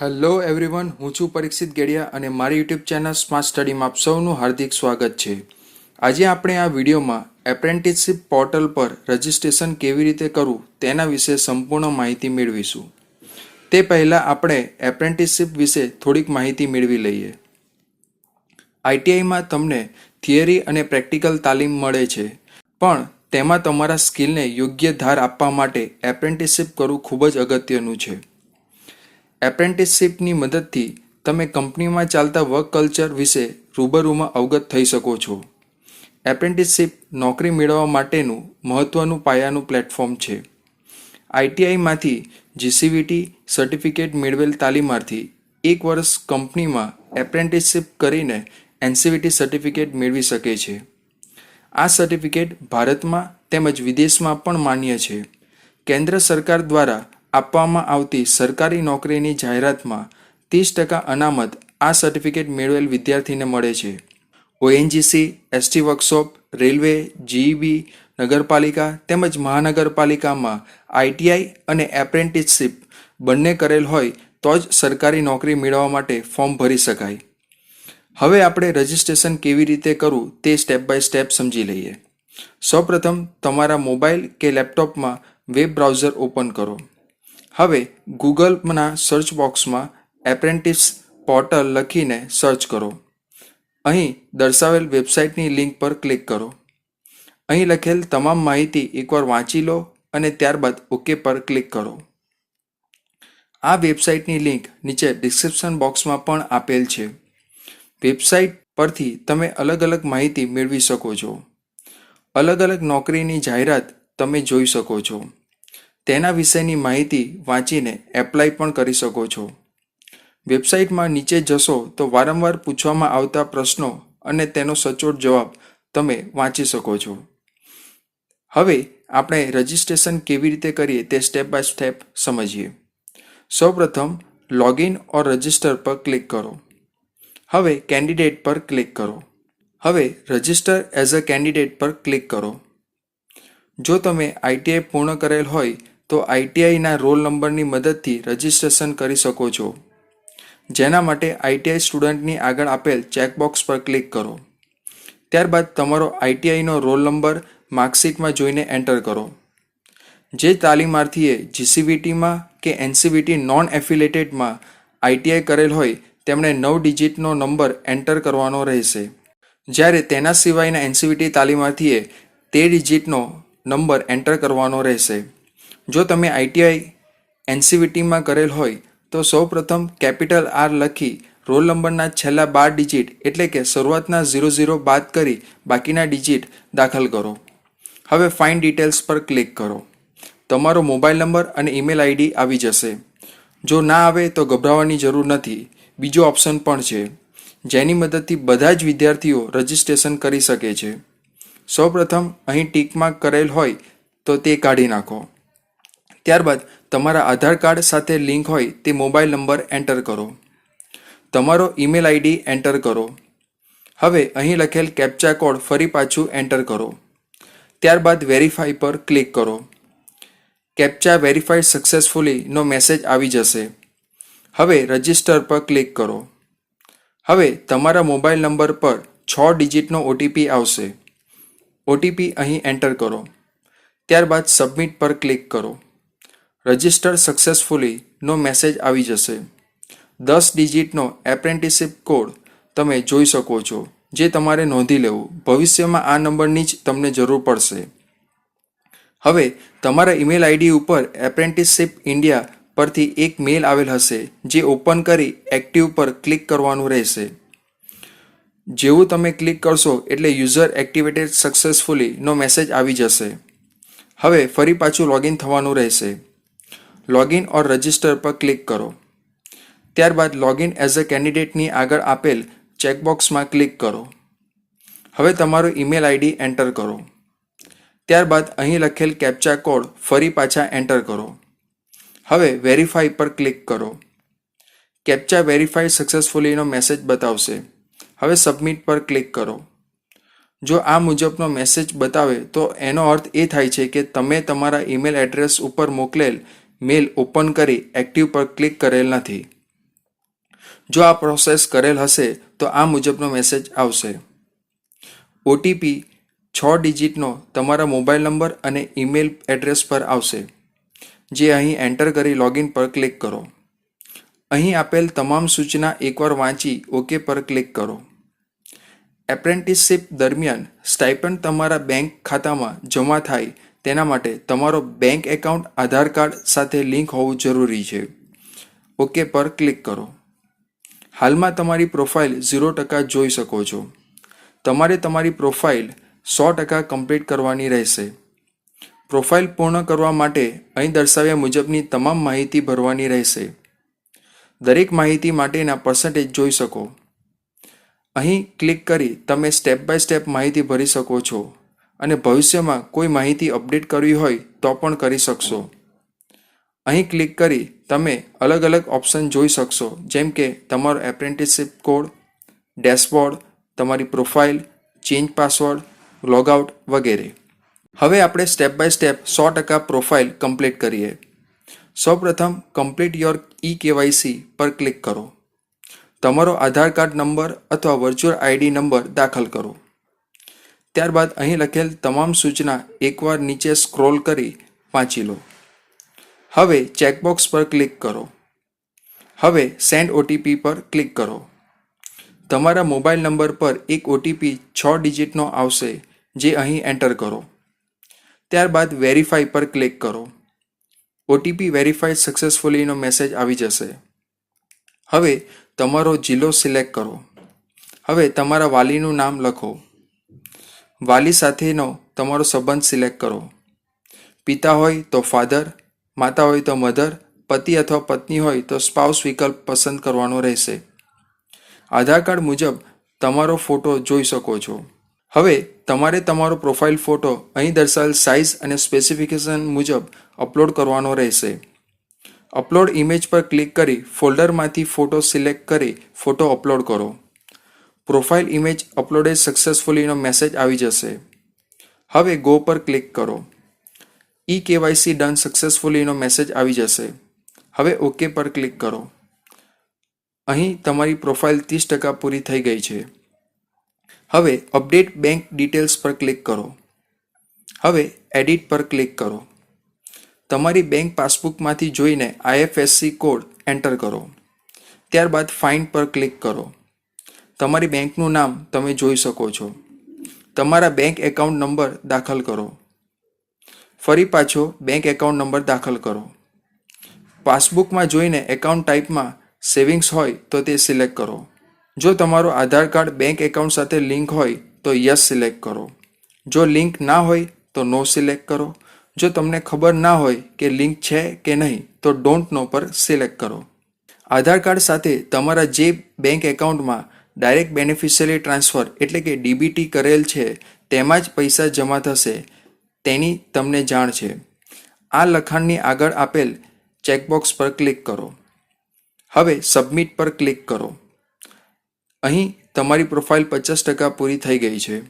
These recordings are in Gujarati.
હેલો એવરીવન હું છું પરીક્ષિત ગેડિયા અને મારી યુટ્યુબ ચેનલ સ્માર્ટ સ્ટડીમાં આપ સૌનું હાર્દિક સ્વાગત છે. આજે આપણે આ વિડીયોમાં એપ્રેન્ટિસશીપ પોર્ટલ પર રજિસ્ટ્રેશન કેવી રીતે કરવું તેના વિશે સંપૂર્ણ માહિતી મેળવીશું. તે પહેલાં આપણે એપ્રેન્ટિસશીપ વિશે થોડીક માહિતી મેળવી લઈએ. આઈટીઆઈમાં તમને થિયરી અને પ્રેક્ટિકલ તાલીમ મળે છે, પણ તેમાં તમારા સ્કિલને યોગ્ય ધાર આપવા માટે એપ્રેન્ટિસશીપ કરવું ખૂબ જ અગત્યનું છે. એપ્રેન્ટિસશીપની મદદથી તમે કંપનીમાં ચાલતા વર્ક કલ્ચર વિશે રૂબરૂમાં અવગત થઈ શકો છો. એપ્રેન્ટિસશીપ નોકરી મેળવવા માટેનું મહત્ત્વનું પાયાનું પ્લેટફોર્મ છે. આઈટીઆઈમાંથી જીસીવીટી સર્ટિફિકેટ મેળવેલ તાલીમાર્થી એક વર્ષ કંપનીમાં એપ્રેન્ટિસશીપ કરીને એનસીવીટી સર્ટિફિકેટ મેળવી શકે છે. આ સર્ટિફિકેટ ભારતમાં તેમજ વિદેશમાં પણ માન્ય છે. કેન્દ્ર સરકાર દ્વારા આપવામાં આવતી સરકારી નોકરીની જાહેરાતમાં ત્રીસ ટકા અનામત આ સર્ટિફિકેટ મેળવેલ વિદ્યાર્થીને મળે છે. ONGC ST workshop railway GEB નગરપાલિકા તેમજ મહાનગરપાલિકામાં આઈટીઆઈ અને એપ્રેન્ટિસશીપ બંને કરેલ હોય તો જ સરકારી નોકરી મેળવવા માટે ફોર્મ ભરી શકાય. હવે આપણે રજિસ્ટ્રેશન કેવી રીતે કરવું તે સ્ટેપ બાય સ્ટેપ સમજી લઈએ. સૌપ્રથમ તમારા મોબાઈલ કે લેપટોપમાં વેબ બ્રાઉઝર ઓપન કરો. હવે ગૂગલના સર્ચ બોક્સમાં એપ્રેન્ટિસ પોર્ટલ લખીને સર્ચ કરો. અહીં દર્શાવેલ વેબસાઇટની લિંક પર ક્લિક કરો. અહીં લખેલ તમામ માહિતી એકવાર વાંચી લો અને ત્યારબાદ ઓકે પર ક્લિક કરો. આ વેબસાઇટની લિંક નીચે ડિસ્ક્રિપ્શન બોક્સમાં પણ આપેલ છે. વેબસાઇટ પરથી તમે અલગ અલગ માહિતી મેળવી શકો છો. અલગ અલગ નોકરીની જાહેરાત તમે જોઈ શકો છો. તેના વિશેની માહિતી વાંચીને એપ્લાય પણ કરી શકો છો. વેબસાઇટમાં નીચે જશો તો વારંવાર પૂછવામાં આવતા પ્રશ્નો અને તેનો સચોટ જવાબ તમે વાંચી શકો છો. હવે આપણે રજિસ્ટ્રેશન કેવી રીતે કરીએ તે સ્ટેપ બાય સ્ટેપ સમજીએ. સૌપ્રથમ લોગિન ઓર રજિસ્ટર પર ક્લિક કરો. હવે કેન્ડિડેટ પર ક્લિક કરો. હવે રજિસ્ટર એઝ અ કેન્ડિડેટ પર ક્લિક કરો. જો તમે આઈટીઆઈ પૂર્ણ કરેલ હોય તો આઈટીઆઈના રોલ નંબરની મદદથી રજિસ્ટ્રેશન કરી શકો છો. જેના માટે આઈટીઆઈ સ્ટુડન્ટની આગળ આપેલ ચેકબોક્સ પર ક્લિક કરો. ત્યારબાદ તમારો આઈટીઆઈનો રોલ નંબર માર્કશીટમાં જોઈને એન્ટર કરો. જે તાલીમાર્થીએ જીસીવીટીમાં કે એનસીવીટી નોન એફિલેટેડમાં આઈટીઆઈ કરેલ હોય તેમણે નવ ડિજિટનો નંબર એન્ટર કરવાનો રહેશે. જ્યારે તેના સિવાયના એનસીવીટી તાલીમાર્થીએ તે ડિજિટનો નંબર એન્ટર કરવાનો રહેશે. જો તમે આઈટીઆઈ એનસીવીટીમાં કરેલ હોય, તો સૌપ્રથમ કેપિટલ આર લખી રોલ નંબરના છેલ્લા બાર ડિજિટ એટલે કે શરૂઆતના ઝીરો ઝીરો બાદ કરી બાકીના ડિજિટ દાખલ કરો. હવે ફાઇન ડિટેલ્સ પર ક્લિક કરો. તમારો મોબાઈલ નંબર અને ઈમેલ આઈડી આવી જશે. જો ના આવે તો ગભરાવાની જરૂર નથી. બીજો ઓપ્શન પણ છે. જેની મદદથી બધા જ વિદ્યાર્થીઓ રજિસ્ટ્રેશન કરી શકે છે. સૌપ્રથમ અહીં ટીક માર્ક કરેલ હોય તો તે કાઢી નાખો. ત્યારબાદ તમારા આધાર કાર્ડ સાથે લિંક હોય તે મોબાઈલ નંબર એન્ટર કરો. તમારો ઈમેલ આઈડી એન્ટર કરો. હવે અહીં લખેલ કેપ્ચા કોડ ફરી પાછું એન્ટર કરો. ત્યારબાદ વેરીફાઈ પર ક્લિક કરો. કેપ્ચા વેરીફાઈડ સક્સેસફુલીનો મેસેજ આવી જશે. હવે રજિસ્ટર પર ક્લિક કરો. હવે તમારા મોબાઈલ નંબર પર છ ડિજિટનો ઓટીપી આવશે. ઓટીપી અહીં એન્ટર કરો. ત્યારબાદ સબમિટ પર ક્લિક કરો. રજિસ્ટર સક્સેસફુલીનો મેસેજ આવી જશે. દસ ડિજિટનો એપ્રેન્ટિસશીપ કોડ તમે જોઈ શકો છો, જે તમારે નોંધી લેવું. ભવિષ્યમાં આ નંબરની જ તમને જરૂર પડશે. હવે, તમારા ઈમેલ આઈડી ઉપર એપ્રેન્ટિસશીપ ઇન્ડિયા પરથી એક મેલ આવેલ હશે, જે ઓપન કરી એક્ટિવ પર ક્લિક કરવાનું રહેશે. જેવું તમે ક્લિક કરશો, એટલે યુઝર એક્ટિવેટેડ સક્સેસફુલીનો મેસેજ આવી જશે. હવે, ફરી પાછું લોગિન થવાનું રહેશે. લોગિન ઓર રજિસ્ટર પર ક્લિક કરો. ત્યારબાદ લોગિન એઝ અ કેન્ડિડેટની આગળ આપેલ ચેકબોક્સમાં ક્લિક કરો. હવે તમારો ઈમેલ આઈડી એન્ટર કરો. ત્યારબાદ અહીં લખેલ કેપ્ચા કોડ ફરી પાછા એન્ટર કરો. હવે વેરીફાઈ પર ક્લિક કરો. કેપ્ચા વેરીફાઈ સક્સેસફુલીનો મેસેજ બતાવશે. હવે સબમિટ પર ક્લિક કરો. જો આ મુજબનો મેસેજ બતાવે તો એનો અર્થ એ થાય છે કે તમે તમારા ઈમેલ એડ્રેસ ઉપર મોકલેલ મેલ ઓપન કરી એક્ટિવ પર ક્લિક કરેલ નથી. જો આ પ્રોસેસ કરેલ હશે, તો આ મુજબનો મેસેજ આવશે. ઓટીપી છ ડિજિટનો તમારા મોબાઈલ નંબર અને ઈમેલ એડ્રેસ પર આવશે. જે અહીં એન્ટર કરી લોગિન પર ક્લિક કરો. અહીં આપેલ તમામ સૂચના એકવાર વાંચી ઓકે પર ક્લિક કરો. એપ્રેન્ટિસશીપ દરમિયાન સ્ટાઇપન્ડ તમારા બેંક ખાતામાં જમા થાય તેના માટે તમારો બેંક એકાઉન્ટ આધાર કાર્ડ સાથે લિંક હોવું જરૂરી છે. ઓકે પર ક્લિક કરો. હાલમાં તમારી પ્રોફાઇલ ઝીરો ટકા જોઈ શકો છો. તમારે તમારી પ્રોફાઇલ સો ટકા કમ્પ્લીટ કરવાની રહેશે. પ્રોફાઇલ પૂર્ણ કરવા માટે અહીં દર્શાવ્યા મુજબની તમામ માહિતી ભરવાની રહેશે. દરેક માહિતી માટેના પર્સન્ટેજ જોઈ શકો. અહીં ક્લિક કરી તમે સ્ટેપ બાય સ્ટેપ માહિતી ભરી શકો છો. અને ભવિષ્યમાં કોઈ માહિતી અપડેટ કરવી હોય તો પણ કરી શકશો. અહીં ક્લિક કરી તમે અલગ અલગ ઓપ્શન જોઈ શકશો, જેમ કે તમારો એપ્રેન્ટિસશીપ કોડ ડેશબોર્ડ તમારી પ્રોફાઇલ ચેન્જ પાસવર્ડ લોગઆઉટ વગેરે. હવે આપણે સ્ટેપ બાય સ્ટેપ સો ટકા પ્રોફાઇલ કમ્પ્લીટ કરીએ. સૌપ્રથમ કમ્પ્લીટ યોર ઈ કેવાયસી પર ક્લિક કરો. તમારો આધાર કાર્ડ નંબર અથવા વર્ચ્યુઅલ આઈડી નંબર દાખલ કરો. ત્યારબાદ અહીં લખેલ તમામ સૂચના એકવાર નીચે સ્ક્રોલ કરી વાંચી લો. હવે ચેકબોક્સ પર ક્લિક કરો. હવે સેન્ડ ઓટીપી પર ક્લિક કરો. તમારા મોબાઈલ નંબર પર એક ઓટીપી છ ડિજિટનો આવશે, જે અહીં એન્ટર કરો. ત્યારબાદ વેરીફાઈ પર ક્લિક કરો. ઓટીપી વેરીફાઈ સક્સેસફુલીનો મેસેજ આવી જશે. હવે તમારો જિલ્લો સિલેક્ટ કરો. હવે તમારા વાલીનું નામ લખો. વાલી સાથેનો તમારો સંબંધ સિલેક્ટ કરો. પિતા હોય તો ફાધર માતા હોય તો મધર પતિ અથવા પત્ની હોય તો સ્પાઉસ વિકલ્પ પસંદ કરવાનો રહેશે. આધાર કાર્ડ મુજબ તમારો ફોટો જોઈ શકો છો. હવે તમારે તમારો પ્રોફાઇલ ફોટો અહીં દર્શાવેલ સાઇઝ અને સ્પેસિફિકેશન મુજબ અપલોડ કરવાનો રહેશે. અપલોડ ઇમેજ પર ક્લિક કરી ફોલ્ડરમાંથી ફોટો સિલેક્ટ કરી ફોટો અપલોડ કરો. પ્રોફાઇલ ઇમેજ અપલોડેડ સક્સેસફુલીનો મેસેજ આવી જશે. હવે ગો પર ક્લિક કરો. ઈ કેવાયસી ડન સક્સેસફુલીનો મેસેજ આવી જશે. હવે ઓકે પર ક્લિક કરો. અહીં તમારી પ્રોફાઇલ ત્રીસ ટકા પૂરી થઈ ગઈ છે. હવે અપડેટ બેંક ડિટેલ્સ પર ક્લિક કરો. હવે એડિટ પર ક્લિક કરો. તમારી બેંક પાસબુકમાંથી જોઈને આઈએફએસસી કોડ એન્ટર કરો. ત્યારબાદ ફાઇન્ડ પર ક્લિક કરો. તમારી બેંકનું નામ તમે જોઈ શકો છો. તમારા બેંક એકાઉન્ટ નંબર દાખલ કરો. ફરી પાછો બેંક એકાઉન્ટ નંબર દાખલ કરો. પાસબુકમાં જોઈને એકાઉન્ટ ટાઈપમાં સેવિંગ્સ હોય તો તે સિલેક્ટ કરો. જો તમારું આધાર કાર્ડ બેંક એકાઉન્ટ સાથે લિંક હોય તો યસ સિલેક્ટ કરો. જો લિંક ના હોય તો નો સિલેક્ટ કરો. જો તમને ખબર ના હોય કે લિંક છે કે નહીં તો ડોન્ટ નો પર સિલેક્ટ કરો. આધાર કાર્ડ સાથે તમારા જે બેંક એકાઉન્ટમાં ડાયરેક્ટ બેનિફિશિયરી ટ્રાન્સફર એટલે કે ડીબીટી કરેલ છે, તેમાં જ પૈસા જમા થશે, તેની તમને જાણ છે. આ લખાણની આગળ આપેલ ચેકબોક્સ પર ક્લિક કરો. હવે સબમિટ પર ક્લિક કરો. અહીં તમારી પ્રોફાઇલ પચાસ ટકા પૂરી થઈ ગઈ છે.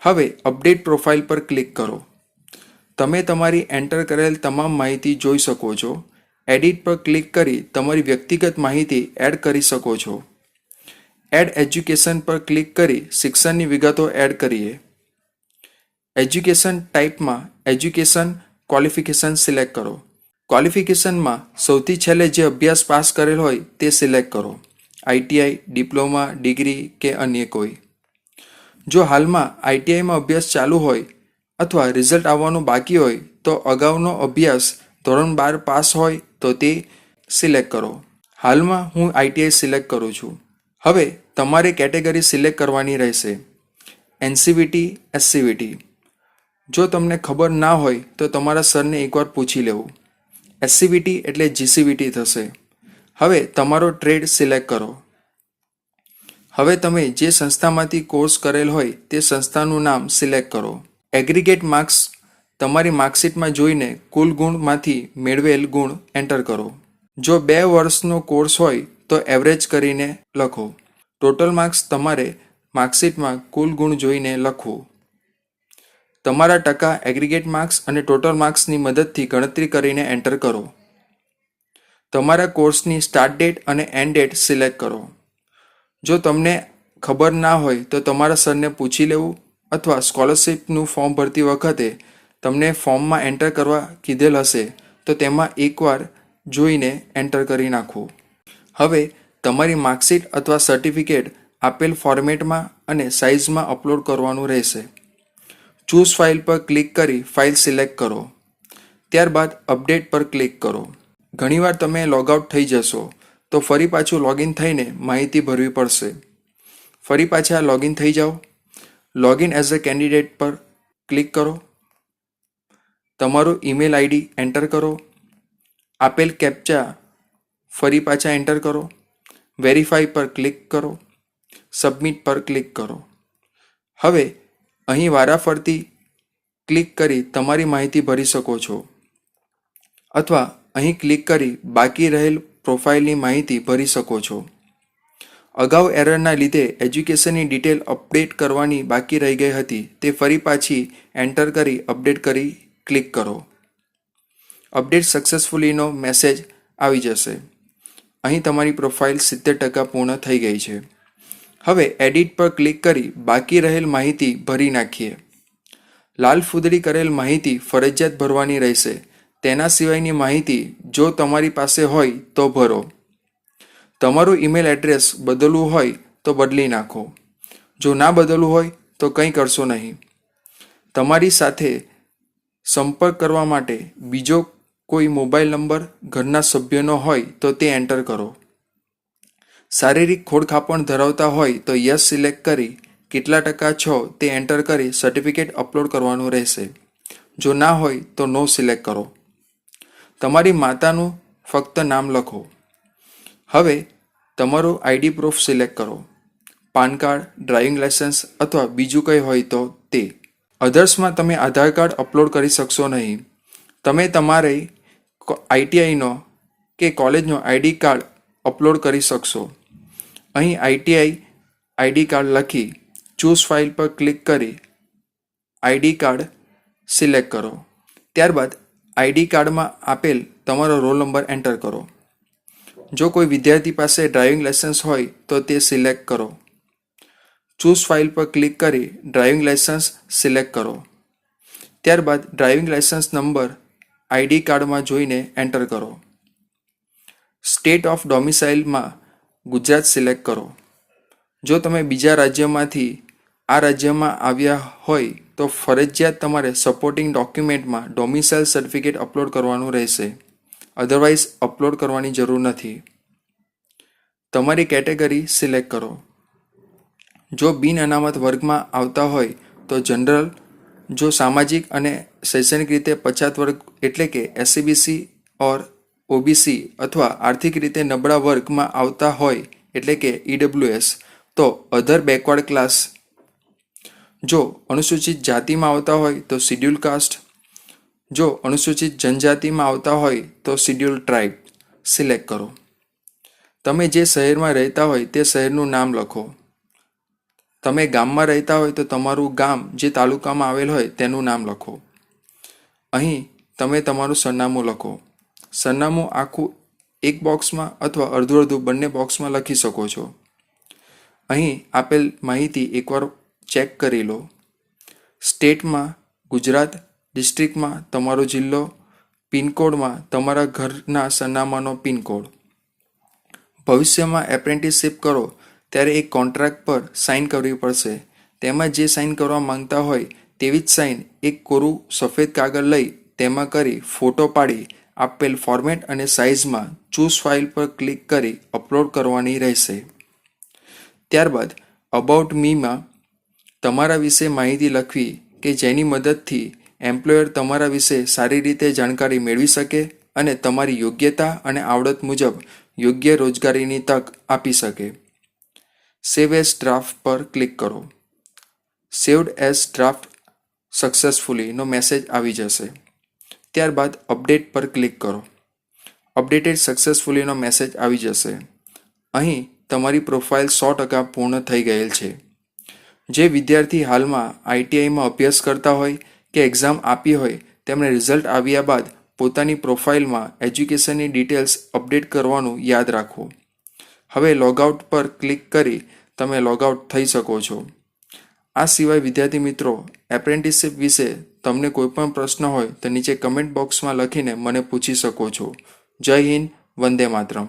હવે અપડેટ પ્રોફાઇલ પર ક્લિક કરો. તમે તમારી એન્ટર કરેલ તમામ માહિતી જોઈ શકો છો. એડિટ પર ક્લિક કરી તમારી વ્યક્તિગત માહિતી એડ કરી શકો છો. એડ એજ્યુકેશન પર ક્લિક કરી શિક્ષણની વિગતો એડ કરીએ. એજ્યુકેશન ટાઈપમાં એજ્યુકેશન ક્વોલિફિકેશન સિલેક્ટ કરો. ક્વોલિફિકેશનમાં સૌથી છેલ્લે જે અભ્યાસ પાસ કરેલ હોય તે સિલેક્ટ કરો. આઈટીઆઈ, ડિપ્લોમા, ડિગ્રી કે અન્ય કોઈ. જો હાલમાં આઈટીઆઈમાં અભ્યાસ ચાલુ હોય અથવા રિઝલ્ટ આવવાનું બાકી હોય તો અગાઉનો અભ્યાસ ધોરણ બાર પાસ હોય તો તે સિલેક્ટ કરો. હાલમાં હું આઈટીઆઈ સિલેક્ટ કરું છું. હવે તમારે કેટેગરી સિલેક્ટ કરવાની રહેશે. એનસીવીટી એસસીવીટી જો તમને ખબર ના હોય, તો તમારા સરને એકવાર પૂછી લેવું. એસસીવીટી એટલે જીસીવીટી થશે. હવે તમારો ટ્રેડ સિલેક્ટ કરો. હવે તમે જે સંસ્થામાંથી કોર્સ કરેલ હોય, તે સંસ્થાનું નામ સિલેક્ટ કરો. એગ્રીગેટ માર્ક્સ તમારી માર્કશીટમાં જોઈને કુલ ગુણમાંથી મેળવેલ ગુણ એન્ટર કરો. જો બે વર્ષનો કોર્સ હોય, તો એવરેજ કરીને લખો. ટોટલ માર્ક્સ તમારે માર્કશીટમાં કુલ ગુણ જોઈને લખવું. તમારા ટકા એગ્રીગેટ માર્ક્સ અને ટોટલ માર્ક્સની મદદથી ગણતરી કરીને એન્ટર કરો. તમારા કોર્સની સ્ટાર્ટ ડેટ અને એન્ડ ડેટ સિલેક્ટ કરો. જો તમને ખબર ના હોય તો તમારા સરને પૂછી લેવું અથવા સ્કોલરશિપનું ફોર્મ ભરતી વખતે તમને ફોર્મમાં એન્ટર કરવા કીધેલ હશે તો તેમાં એકવાર જોઈને એન્ટર કરી નાખવું હવે તમારી માર્કશીટ અથવા સર્ટિફિકેટ આપેલ ફોર્મેટમાં અને સાઇઝમાં અપલોડ કરવાનું રહેશે. ચૂઝ ફાઇલ પર ક્લિક કરી ફાઇલ સિલેક્ટ કરો. ત્યારબાદ અપડેટ પર ક્લિક કરો. ઘણીવાર તમે લોગઆઉટ થઈ જશો, તો ફરી પાછું લોગિન થઈને માહિતી ભરવી પડશે. ફરી પાછા લોગિન થઈ જાઓ. લોગિન એઝ અ કેન્ડિડેટ પર ક્લિક કરો. તમારું ઈમેલ આઈડી એન્ટર કરો. આપેલ કેપ્ચા ફરી પાછા એન્ટર કરો. વેરીફાઈ પર ક્લિક કરો, સબમિટ પર ક્લિક કરો. હવે અહીં વારાફરતી ક્લિક કરી તમારી માહિતી ભરી શકો છો. અથવા અહીં ક્લિક કરી બાકી રહેલ પ્રોફાઇલની માહિતી ભરી શકો છો. અગાઉ એરરના લીધે એજ્યુકેશનની ડિટેલ અપડેટ કરવાની બાકી રહી ગઈ હતી, તે ફરી પાછી એન્ટર કરી અપડેટ કરી ક્લિક કરો. અપડેટ સક્સેસફુલીનો મેસેજ આવી જશે. અહીં તમારી પ્રોફાઇલ સિત્તેર ટકા પૂર્ણ થઈ ગઈ છે. હવે એડિટ પર ક્લિક કરી બાકી રહેલ માહિતી ભરી નાખીએ. લાલ ફૂદડી કરેલ માહિતી ફરજિયાત ભરવાની રહેશે. તેના સિવાયની માહિતી જો તમારી પાસે હોય તો ભરો. તમારું ઈમેલ એડ્રેસ બદલવું હોય તો બદલી નાખો. જો ના બદલવું હોય તો કંઈ કરશો નહીં. તમારી સાથે સંપર્ક કરવા માટે બીજો કોઈ મોબાઈલ નંબર ઘરના સભ્યનો હોય તો તે એન્ટર કરો. શારીરિક ખોડખાપણ ધરાવતા હોય તો યસ સિલેક્ટ કરી કેટલા ટકા છો તે એન્ટર કરી સર્ટિફિકેટ અપલોડ કરવાનું રહેશે. જો ના હોય તો નો સિલેક્ટ કરો. તમારી માતાનું ફક્ત નામ લખો. હવે તમારું આઈડી પ્રૂફ સિલેક્ટ કરો. પાન કાર્ડ, ડ્રાઇવિંગ લાઇસન્સ અથવા બીજું કંઈ હોય તો તે. અધર્સમાં તમે આધાર કાર્ડ અપલોડ કરી શકશો નહીં. તમે તમારે આઈટીઆઈનો કે કોલેજનો આઈડી કાર્ડ અપલોડ કરી શકશો. અહીં આઈટીઆઈ આઈડી કાર્ડ લખી ચૂઝ ફાઇલ પર ક્લિક કરી આઈડી કાર્ડ સિલેક્ટ કરો. ત્યારબાદ આઈડી કાર્ડમાં આપેલ તમારો રોલ નંબર એન્ટર કરો. જો કોઈ વિદ્યાર્થી પાસે ડ્રાઇવિંગ લાયસન્સ હોય તો તે સિલેક્ટ કરો. ચૂઝ ફાઇલ પર ક્લિક કરી ડ્રાઇવિંગ લાયસન્સ સિલેક્ટ કરો. ત્યારબાદ ડ્રાઇવિંગ લાયસન્સ નંબર આઈડી કાર્ડમાં જોઈને એન્ટર કરો. સ્ટેટ ઓફ ડોમિસાઇલમાં ગુજરાત સિલેક્ટ કરો. જો તમે બીજા રાજ્યમાંથી આ રાજ્યમાં આવ્યા હોય તો ફરજિયાત તમારે સપોર્ટિંગ ડોક્યુમેન્ટમાં ડોમિસાઇલ સર્ટિફિકેટ અપલોડ કરવાનું રહેશે. અધરવાઇઝ અપલોડ કરવાની જરૂર નથી. તમારી કેટેગરી સિલેક્ટ કરો. જો બિન અનામત વર્ગમાં આવતા હોય તો જનરલ જો સામાજિક અને શૈક્ષણિક રીતે પછાત વર્ગ એટલે કે એસસીબીસી ઓર ઓબીસી અથવા આર્થિક રીતે નબળા વર્ગમાં આવતા હોય એટલે કે ઈડબ્લ્યુએસ તો અધર બેકવર્ડ ક્લાસ જો અનુસૂચિત જાતિમાં આવતા હોય તો શિડ્યુલ કાસ્ટ જો અનુસૂચિત જનજાતિમાં આવતા હોય તો શિડ્યુલ ટ્રાઇબ સિલેક્ટ કરો. તમે જે શહેરમાં રહેતા હોય તે શહેરનું નામ લખો. તમે ગામમાં રહેતા હોય તો તમારું ગામ જે તાલુકામાં આવેલ હોય તેનું નામ લખો. અહીં તમે તમારું સરનામું લખો. સરનામું આખું એક બોક્સમાં અથવા અડધું અડધું બંને બોક્સમાં લખી શકો છો. અહીં આપેલ માહિતી એકવાર ચેક કરી લો. સ્ટેટમાં ગુજરાત ડિસ્ટ્રિક્ટમાં તમારો જિલ્લો, પિનકોડમાં તમારા ઘરના સરનામાનો પિનકોડ. ભવિષ્યમાં એપ્રેન્ટિસશીપ કરો ત્યારે એક કોન્ટ્રાક્ટ પર સાઇન કરવી પડશે. તેમાં જે સાઇન કરવા માંગતા હોય તેવી જ સાઇન એક કોરું સફેદ કાગળ લઈ તેમાં કરી ફોટો પાડી, આપેલ ફોર્મેટ અને સાઇઝમાં ચૂઝ ફાઇલ પર ક્લિક કરી અપલોડ કરવાની રહેશે. ત્યારબાદ અબાઉટ મીમાં તમારા વિશે માહિતી લખવી કે જેની મદદથી એમ્પ્લોયર તમારા વિશે સારી રીતે જાણકારી મેળવી શકે અને તમારી યોગ્યતા અને આવડત મુજબ યોગ્ય રોજગારીની તક આપી શકે. સેવ એઝ ડ્રાફ્ટ પર ક્લિક કરો. સેવડ એઝ ડ્રાફ્ટ સક્સેસફુલીનો મેસેજ આવી જશે. ત્યારબાદ અપડેટ પર ક્લિક કરો. અપડેટેડ સક્સેસફુલીનો મેસેજ આવી જશે. અહીં તમારી પ્રોફાઇલ સો ટકા પૂર્ણ થઈ ગયેલ છે. જે વિદ્યાર્થી હાલમાં આઈટીઆઈમાં અભ્યાસ કરતા હોય કે એક્ઝામ આપી હોય તેમણે રિઝલ્ટ આવ્યા બાદ પોતાની પ્રોફાઇલમાં એજ્યુકેશનની ડિટેલ્સ અપડેટ કરવાનું યાદ રાખો. હવે લોગઆઉટ પર ક્લિક કરી તમે લોગઆઉટ થઈ શકો છો. આ સિવાય વિદ્યાર્થી મિત્રો એપ્રેન્ટિસશીપ વિશે તમને કોઈપણ પ્રશ્ન હોય તો નીચે કમેન્ટ બોક્સમાં લખીને મને પૂછી શકો છો. જય હિન્દ, વંદે માતરમ.